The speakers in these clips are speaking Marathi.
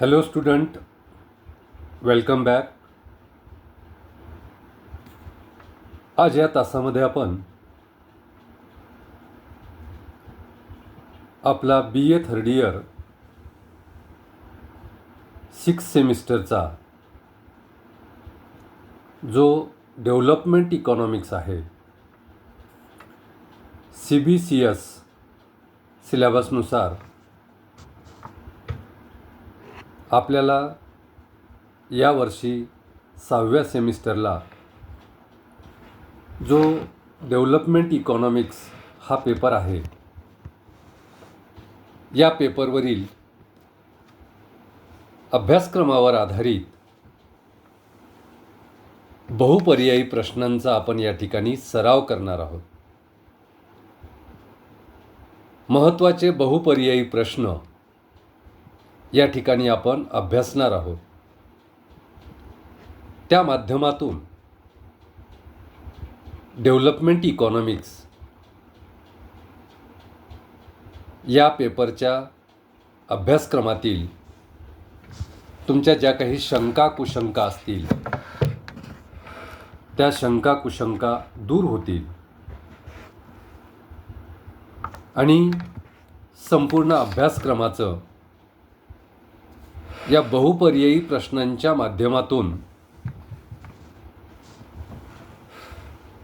हॅलो स्टुडंट वेलकम बॅक आज या तासामध्ये आपण आपला B A third year six सेमिस्टरचा जो डेव्हलपमेंट इकॉनॉमिक्स आहे सी बी सी एस सिलेबसनुसार आपल्याला यावर्षी सहाव्या सेमिस्टरला जो डेव्हलपमेंट इकॉनॉमिक्स हा पेपर आहे या पेपरवरील अभ्यासक्रमावर आधारित बहुपर्यायी प्रश्नांचा आपण या ठिकाणी सराव करणार आहोत. महत्त्वाचे बहुपर्यायी प्रश्न या ठिकाणी आपण अभ्यासणार आहोत. त्या माध्यमातून डेव्हलपमेंट इकॉनॉमिक्स या पेपरच्या अभ्यासक्रमातील तुमच्या ज्या काही शंका कुशंका असतील त्या शंका कुशंका दूर होतील आणि संपूर्ण अभ्यासक्रमाचं या बहुपर्यायी प्रश्नांच्या माध्यमातून.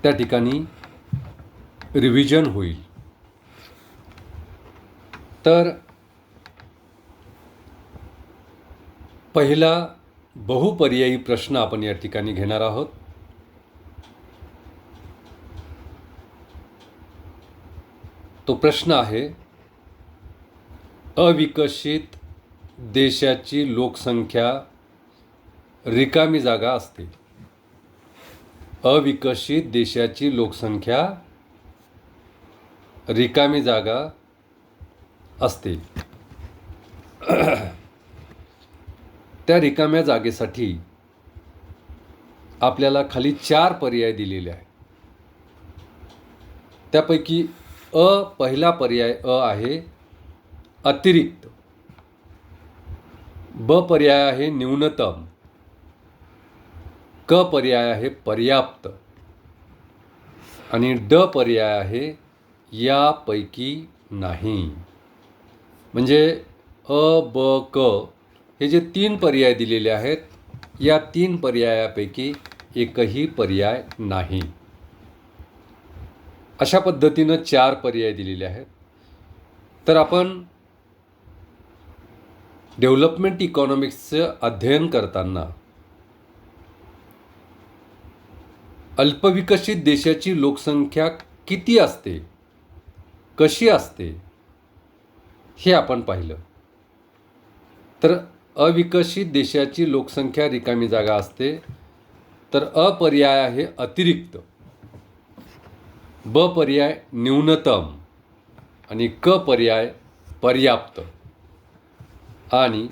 त्या ठिकाणी रिव्हिजन होईल. तर पहिला बहुपर्यायी प्रश्न आपण या ठिकाणी घेणार आहोत. तो प्रश्न आहे अविकसित देशाची लोकसंख्या रिकामी जागा असते. अविकसित देशाची लोकसंख्या रिकामी जागा असते. त्या रिकाम्या जागेसाठी आपल्याला खाली चार पर्याय दिलेले आहे त्यापैकी अ पहिला पर्याय अ आहे अतिरिक्त. ब पर्याय आहे न्यूनतम. क पर्याय आहे पर्याप्त. आणि ड पर्याय आहे यापैकी नाही. म्हणजे अ ब क हे जे तीन पर्याय दिलेले आहेत या तीन पर्यायापैकी एकही पर्याय नाही. अशा पद्धतीनं चार पर्याय दिलेले आहेत. तर आपण डेव्हलपमेंट इकॉनॉमिक्सचं अध्ययन करताना अल्पविकसित देशाची लोकसंख्या किती असते? कशी असते? हे आपण पाहिलं. तर अविकसित देशाची लोकसंख्या रिकामी जागा असते तर अपर्याय आहे अतिरिक्त. ब पर्याय न्यूनतम आणि क पर्याय पर्याप्त. आणि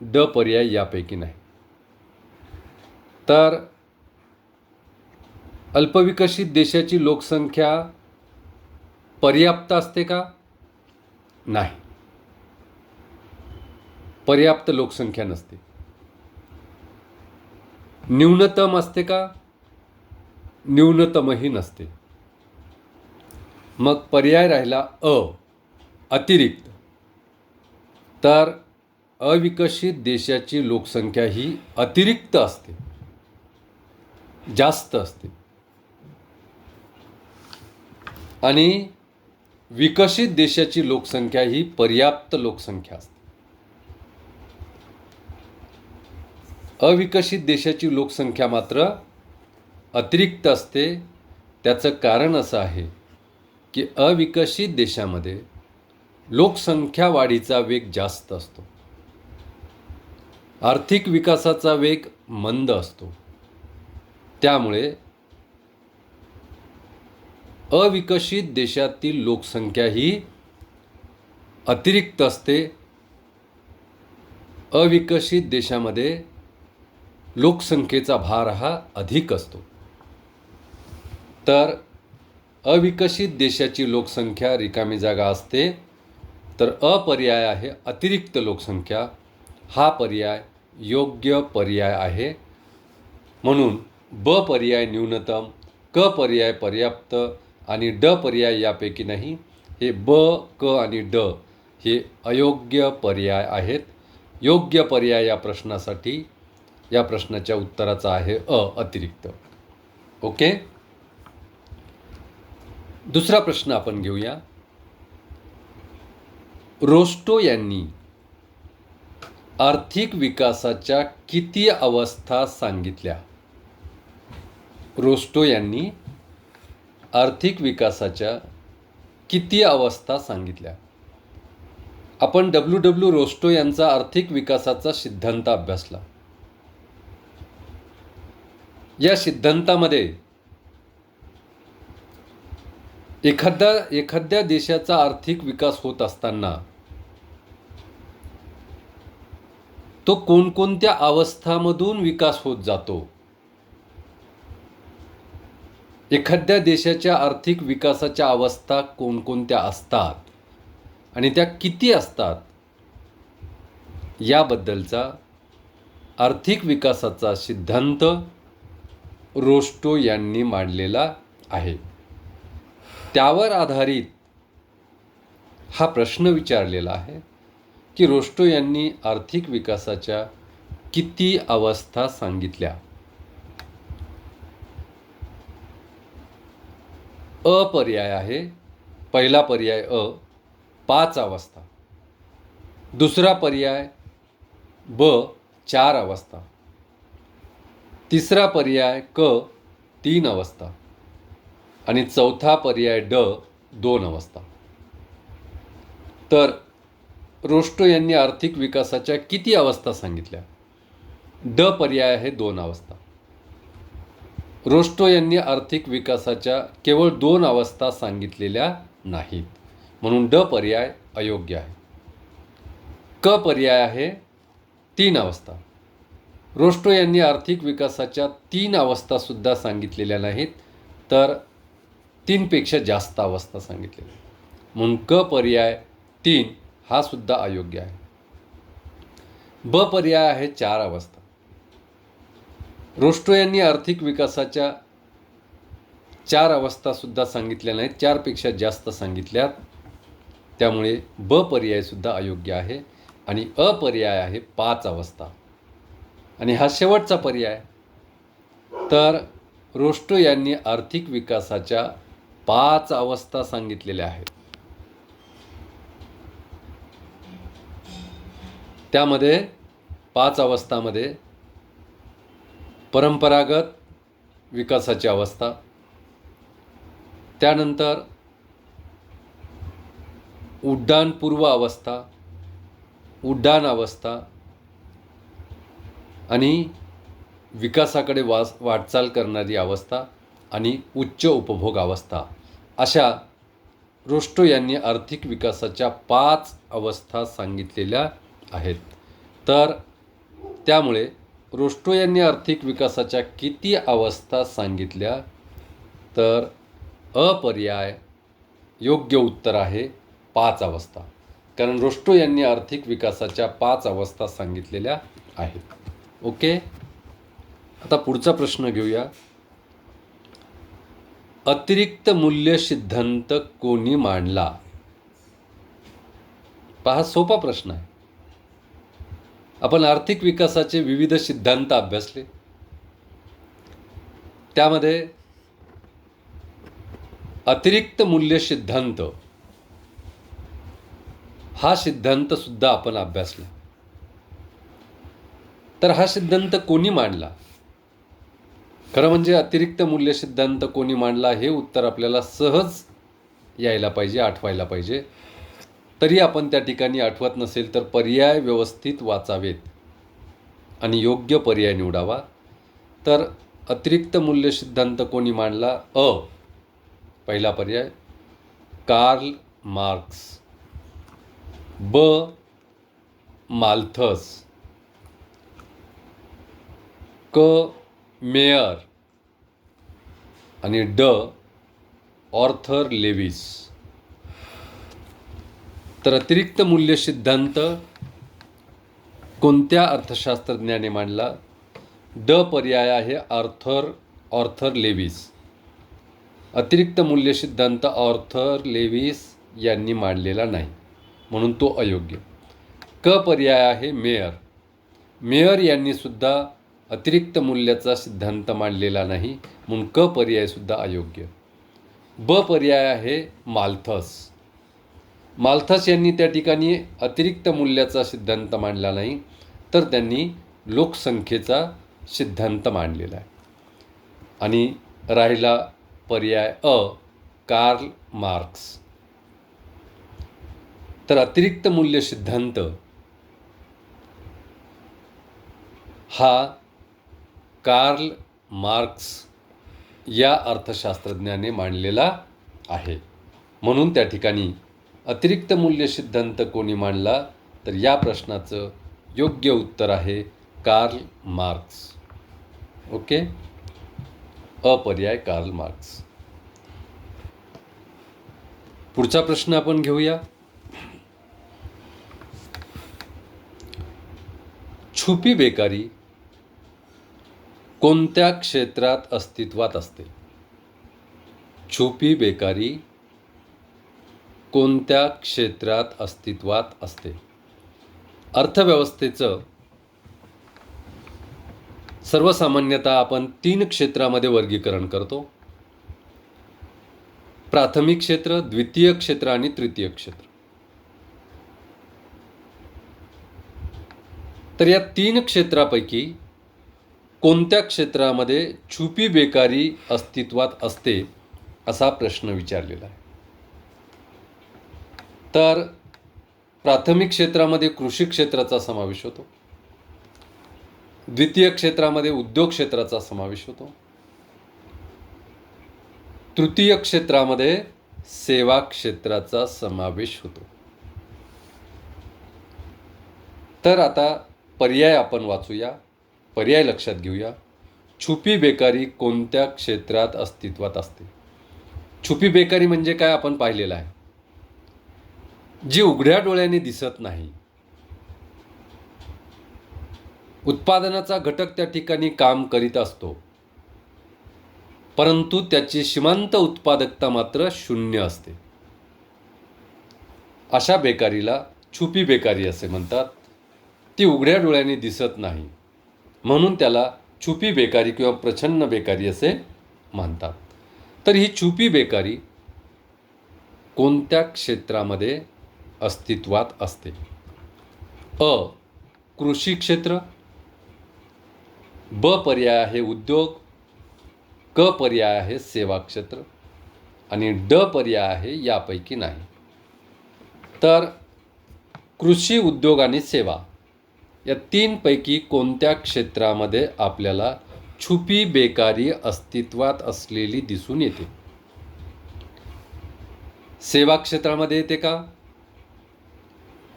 ड पर्याय यापैकी नाही. तर अल्पविकसित देशाची लोकसंख्या पर्याप्त असते का? नाही. पर्याप्त लोकसंख्या नसते. न्यूनतम असते का? न्यूनतमही नसते. मग पर्याय राहिला अ अतिरिक्त. तर अविकसित देशाची लोकसंख्या ही अतिरिक्त असते. जास्त असते. आणि विकसित देशाची लोकसंख्या ही पर्याप्त लोकसंख्या असते. अविकसित देशाची लोकसंख्या मात्र अतिरिक्त असते. त्याचं कारण असं आहे की अविकसित देशामध्ये लोकसंख्या वाढीचा वेग जास्त असतो. आर्थिक विकासाचा वेग मंद असतो. त्यामुळे अविकसित देशातील लोकसंख्या ही अतिरिक्त असते. अविकसित देशामध्ये लोकसंख्येचा भार हा अधिक असतो. तर अविकसित देशाची लोकसंख्या रिकामी जागा असते. तर अपर्याय आहे अतिरिक्त लोकसंख्या. हा पर्याय योग्य पर्याय आहे. म्हणून ब पर्याय न्यूनतम क पर्याय पर्याप्त आणि ड पर्याय यापैकी नाही. हे ब क आणि ड हे अयोग्य पर्याय आहेत. योग्य पर्याय या प्रश्नासाठी या प्रश्नाच्या उत्तराचा आहे अ अतिरिक्त. ओके? दुसरा प्रश्न आपण घेऊया. रोस्टो यांनी आर्थिक विकासाच्या किती अवस्था सांगितल्या? रोस्टो यांनी आर्थिक विकासाच्या किती अवस्था सांगितल्या? आपण डब्ल्यू डब्ल्यू रोस्टो यांचा आर्थिक विकासाचा सिद्धांत अभ्यासला. या सिद्धांतामध्ये एखाद्या एखाद्या देशाचा आर्थिक विकास होत असताना तो कोणकोणत्या अवस्थामधून विकास होत जातो? एखाद्या देशाच्या आर्थिक विकासाच्या अवस्था कोणकोणत्या असतात आणि त्या किती असतात? याबद्दलचा आर्थिक विकासाचा सिद्धांत रोस्टो यांनी मांडलेला आहे. त्यावर आधारित हा प्रश्न विचारलेला आहे. की रोस्टो यांनी आर्थिक विकासाच्या किती अवस्था सांगितल्या? अ पर्याय आहे. पहिला पर्याय अ पाच अवस्था. दुसरा पर्याय ब चार अवस्था. तिसरा पर्याय क तीन अवस्था. आणि चौथा पर्याय ड दोन अवस्था. तर रोस्टो यांनी आर्थिक विकासाच्या किती अवस्था सांगितल्या? ड पर्याय आहे दोन अवस्था. रोस्टो यांनी आर्थिक विकासाच्या केवळ दोन अवस्था सांगितलेल्या नाहीत. म्हणून ड पर्याय अयोग्य आहे. क पर्याय आहे तीन अवस्था. रोस्टो यांनी आर्थिक विकासाच्या तीन अवस्थासुद्धा सांगितलेल्या नाहीत तर तीनपेक्षा जास्त अवस्था सांगितलेल्या. म्हणून क पर्याय तीन हा सुद्धा अयोग्य आहे. ब पर्याय आहे चार अवस्था. रोस्टो यांनी आर्थिक विकासाच्या चार अवस्थासुद्धा सांगितल्या नाहीत चारपेक्षा जास्त सांगितल्यात. त्यामुळे ब पर्यायसुद्धा अयोग्य आहे आणि अ पर्याय आहे पाच अवस्था. आणि हा शेवटचा पर्याय. तर रोस्टो यांनी आर्थिक विकासाच्या पाच अवस्था सांगितलेल्या आहेत. त्यामध्ये पाच अवस्थामध्ये परंपरागत विकासाची अवस्था त्यानंतर उड्डाणपूर्व अवस्था उड्डाण अवस्था आणि विकासाकडे वास वाटचाल करणारी अवस्था आणि उच्च उपभोग अवस्था. अशा रोष्टो यांनी आर्थिक विकासाच्या पाच अवस्था सांगितलेल्या आहेत. तर त्यामुळे रोस्टो यांनी आर्थिक विकासाच्या किती अवस्था सांगितल्या तर अपर्याय योग्य उत्तर आहे पाच अवस्था. कारण रोस्टो यांनी आर्थिक विकासाच्या पाच अवस्था सांगितलेल्या आहेत. ओके? आता पुढचा प्रश्न घेऊया. अतिरिक्त मूल्य सिद्धांत कोणी मांडला? पहा सोपा प्रश्न आहे. आपण आर्थिक विकासाचे विविध सिद्धांत अभ्यासले. त्यामध्ये अतिरिक्त मूल्य सिद्धांत हा सिद्धांत सुद्धा आपण अभ्यासला. तर हा सिद्धांत कोणी मांडला? खरं म्हणजे अतिरिक्त मूल्य सिद्धांत कोणी मांडला हे उत्तर आपल्याला सहज यायला पाहिजे आठवायला पाहिजे. तरी आपण त्या ठिकाणी आठवत नसेल तर पर्याय व्यवस्थित वाचावेत. आणि योग्य पर्याय निवडावा. तर अतिरिक्त मूल्य सिद्धांत कोणी मांडला? अ. पहिला पर्याय कार्ल मार्क्स. ब. माल्थस. क. मेयर. आणि ड. Arthur Lewis. तर अतिरिक्त मूल्य सिद्धांत कोणत्या अर्थशास्त्रज्ञाने मांडला? ड पर्याय आहे आर्थर ऑर्थर लेविस. अतिरिक्त मूल्य सिद्धांत ऑर्थर लेविस यांनी मांडलेला नाही म्हणून तो अयोग्य. क पर्याय आहे मेयर. मेयर यांनीसुद्धा अतिरिक्त मूल्याचा सिद्धांत मांडलेला नाही म्हणून क पर्यायसुद्धा अयोग्य. ब पर्याय आहे माल्थस. मालथस यांनी त्या ठिकाणी अतिरिक्त मूल्याचा सिद्धांत मांडला नाही तर त्यांनी लोकसंख्येचा सिद्धांत मांडलेला आहे. आणि राहिला पर्याय अ कार्ल मार्क्स. तर अतिरिक्त मूल्य सिद्धांत हा कार्ल मार्क्स या अर्थशास्त्रज्ञाने मांडलेला आहे. म्हणून त्या ठिकाणी अतिरिक्त मूल्य सिद्धांत कोणी मांडला तर या प्रश्नाचं योग्य उत्तर आहे कार्ल मार्क्स. ओके? अपर्याय कार्ल मार्क्स. पुढचा प्रश्न आपण घेऊया. छुपी बेकारी कोणत्या क्षेत्रात अस्तित्वात असते? छुपी बेकारी कोणत्या क्षेत्रात अस्तित्वात असते? अर्थव्यवस्थेचं सर्वसामान्यतः आपण तीन क्षेत्रामध्ये वर्गीकरण करतो. प्राथमिक क्षेत्र द्वितीय क्षेत्र आणि तृतीय क्षेत्र. तर या तीन क्षेत्रापैकी कोणत्या क्षेत्रामध्ये छुपी बेकारी अस्तित्वात असते असा प्रश्न विचारलेला आहे? तर प्राथमिक क्षेत्रामध्ये कृषी क्षेत्राचा समावेश होतो. द्वितीय क्षेत्रामध्ये उद्योग क्षेत्राचा समावेश होतो. तृतीय क्षेत्रामध्ये सेवा क्षेत्राचा समावेश होतो. तर आता पर्याय आपण वाचूया. पर्याय लक्षात घेऊया. छुपी बेकारी कोणत्या क्षेत्रात अस्तित्वात असते? छुपी बेकारी म्हणजे काय आपण पाहिलेलं आहे? जी उघड्या डोळ्याने दिसत नाही. उत्पादनाचा घटक त्या ठिकाणी काम करीत असतो. परंतु त्याची सीमांत उत्पादकता मात्र शून्य असते. अशा बेकारीला छुपी बेकारी असे म्हणतात. ती उघड्या डोळ्याने दिसत नाही. म्हणून त्याला छुपी बेकारी किंवा प्रछन्न बेकारी असे म्हणतात. तर ही छुपी बेकारी कोणत्या क्षेत्रामध्ये अस्तित्वात असते. अ कृषी क्षेत्र ब पर्याय आहे उद्योग क पर्याय आहे सेवा क्षेत्र आणि ड पर्याय आहे यापैकी नाही. तर कृषी उद्योग आणि सेवा या तीनपैकी कोणत्या क्षेत्रामध्ये आपल्याला छुपी बेकारी अस्तित्वात असलेली दिसून येते? सेवा क्षेत्रामध्ये येते का?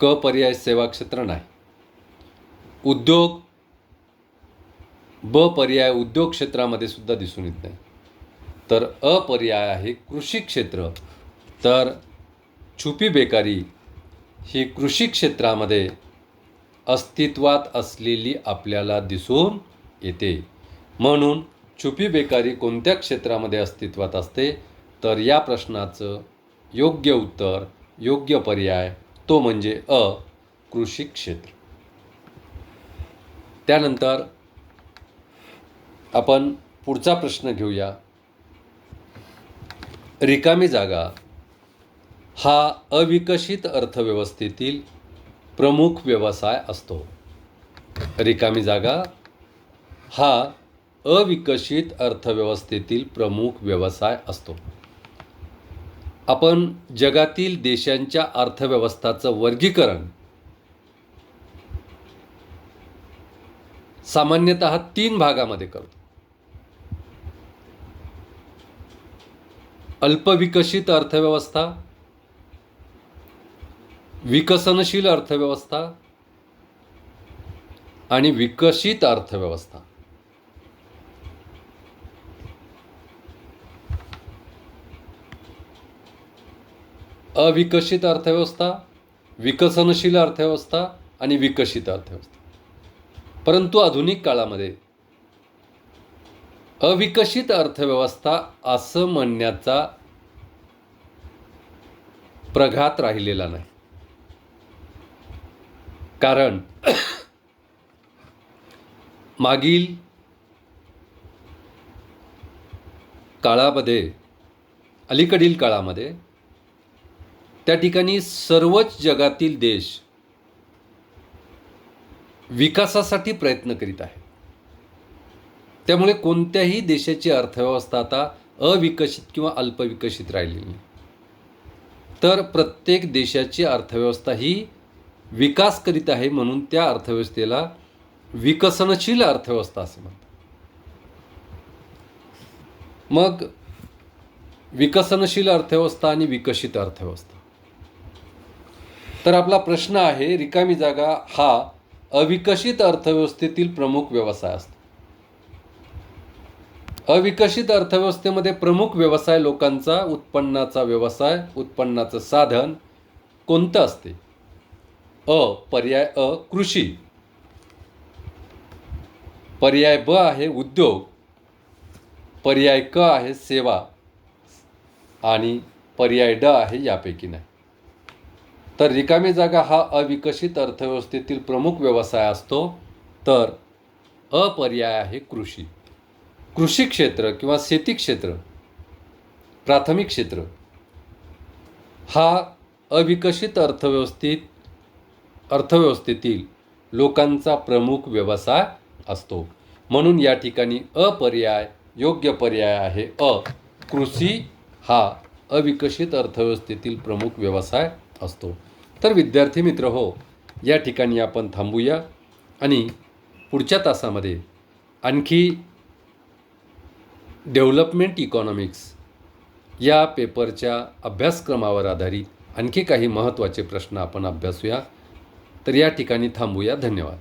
क पर्याय सेवा क्षेत्र नाही. उद्योग ब पर्याय उद्योग क्षेत्रामध्ये सुद्धा दिसून येत नाही. तर अपर्याय आहे कृषी क्षेत्र. तर छुपी बेकारी ही कृषी क्षेत्रामध्ये अस्तित्वात असलेली आपल्याला दिसून येते. म्हणून छुपी बेकारी कोणत्या क्षेत्रामध्ये अस्तित्वात असते? तर या प्रश्नाचं योग्य उत्तर योग्य पर्याय तो म्हणजे अ कृषी क्षेत्र. त्यानंतर आपण पुढचा प्रश्न घेऊया. रिकामी जागा हा अविकसित अर्थव्यवस्थेतील प्रमुख व्यवसाय असतो. रिकामी जागा हा अविकसित अर्थव्यवस्थेतील प्रमुख व्यवसाय असतो. आपण जगातील देशांच्या अर्थव्यवस्थाचं वर्गीकरण सामान्यतः तीन भागामध्ये करतो अल्पविकसित अर्थव्यवस्था विकसनशील अर्थव्यवस्था आणि विकसित अर्थव्यवस्था. अविकसित अर्थव्यवस्था विकसनशील अर्थव्यवस्था आणि विकसित अर्थव्यवस्था. परंतु आधुनिक काळामध्ये अविकसित अर्थव्यवस्था असं म्हणण्याचा प्रघात राहिलेला नाही. कारण मागील काळामध्ये अलीकडील काळामध्ये त्या ठिकाणी सर्वच जगातील देश विकासासाठी प्रयत्न करीत आहे त्यामुळे कोणत्याही देशाची अर्थव्यवस्था आता अविकसित किंवा अल्पविकसित राहिलेली नाही. तर प्रत्येक देशाची अर्थव्यवस्था ही विकास करीत आहे म्हणून त्या अर्थव्यवस्थेला विकसनशील अर्थव्यवस्था असे म्हणतात. मग विकसनशील अर्थव्यवस्था आणि विकसित अर्थव्यवस्था. तर आपला प्रश्न आहे रिकामी जागा हा अविकसित अर्थव्यवस्थेतील प्रमुख व्यवसाय असतो. अविकसित अर्थव्यवस्थेमध्ये प्रमुख व्यवसाय लोकांचा उत्पन्नाचा व्यवसाय उत्पन्नाचं साधन कोणतं असते? अ पर्याय अ कृषी. पर्याय ब आहे उद्योग. पर्याय क आहे सेवा. आणि पर्याय ड आहे यापैकी नाही. तर रिकामी जागा हा अविकसित अर्थव्यवस्थेतील प्रमुख व्यवसाय असतो. तर अपर्याय आहे कृषी. कृषी क्षेत्र किंवा शेती क्षेत्र प्राथमिक क्षेत्र हा अविकसित अर्थव्यवस्थेत अर्थव्यवस्थेतील लोकांचा प्रमुख व्यवसाय असतो. म्हणून या ठिकाणी अपर्याय योग्य पर्याय आहे. अ कृषी हा अविकसित अर्थव्यवस्थेतील प्रमुख व्यवसाय असतो. तर विद्यार्थी मित्र हो या ठिकाणी आपण थांबूया आणि पुढच्या तासामध्ये आणखी डेव्हलपमेंट इकॉनॉमिक्स या पेपरच्या अभ्यासक्रमावर आधारित आणखी काही महत्त्वाचे प्रश्न आपण अभ्यासूया. तर या ठिकाणी थांबूया. धन्यवाद.